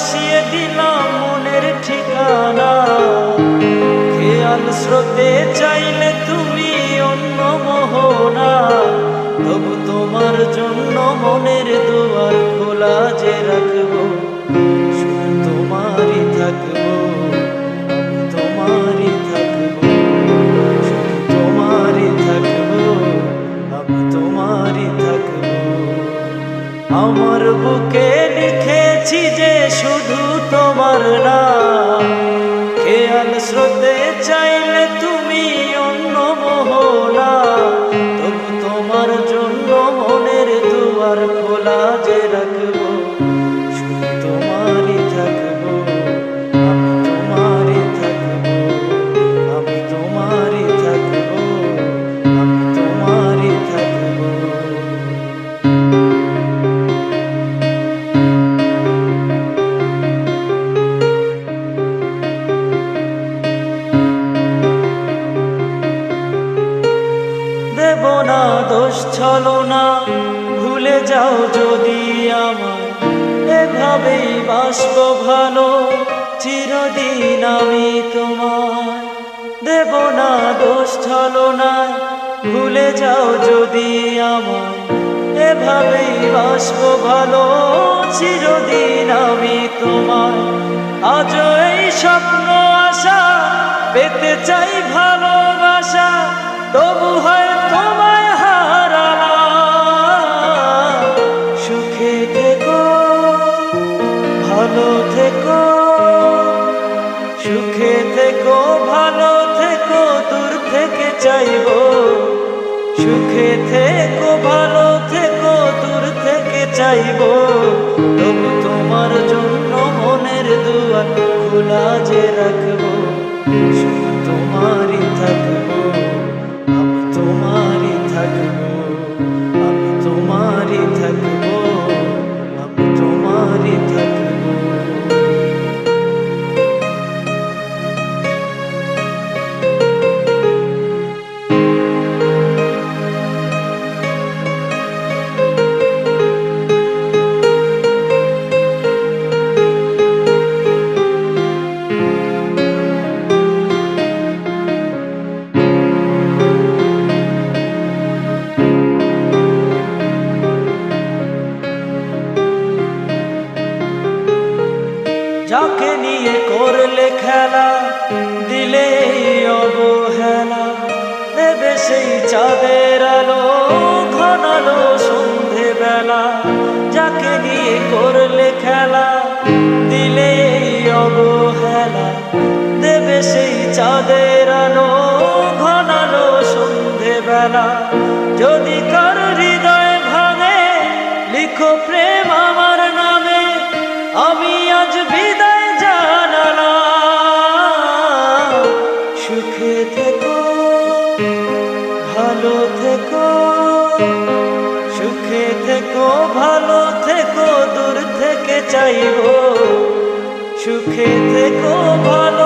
ভাসিয়ে দিলাম মনের ঠিকানা। খেয়াল স্রোতে চাইলে তুমি অন্য মোহনা। তবু তোমার জন্য মনের দুয়ার খোলা যে রাখব, শুধু তোমারই থাকব। তোমারই তোমারই থাকব। তোমারই থাকব। আমার বুকে লিখেছি যে শুধু তোমার নাম। খেয়াল স্রোতে চাইলে তুমি অন্য মোহনা তবু তোমার জন্য মনের দুয়ার খোলা যে রাখব ছলো না, ভুলে যাও যদি আমার এভাবেই বাসব ভালো, চিরদিন আমি তোমার দেব না দোষ ছলো না ভুলে যাও যদি আমার এভাবেই বাসব ভালো, চিরদিন আমি তোমার আজ এই স্বপ্ন আশা, পেতে চাই ভালোবাসা, তবু সুখে থেকো, ভালো থেকো, দূর থেকে চাইব। তবু তোমার জন্য মনের দুয়ার খোলা যে রাখব। তোমারই নিয়ে করলে খেলা দিলে অবহেলা। দেবে সেই চাঁদের আলো ঘনালো সন্ধে বেলা যাকে নিয়ে করলে খেলা দিলে অবহেলা। দেবে সেই চাঁদের আলো ঘনালো সন্ধে বেলা যদি কার হৃদয় ভাঙে, লিখো প্রেম আমার নামে। আমি আজ ভালো থেকো দূর থেকে চাইব সুখে থেকো ভালো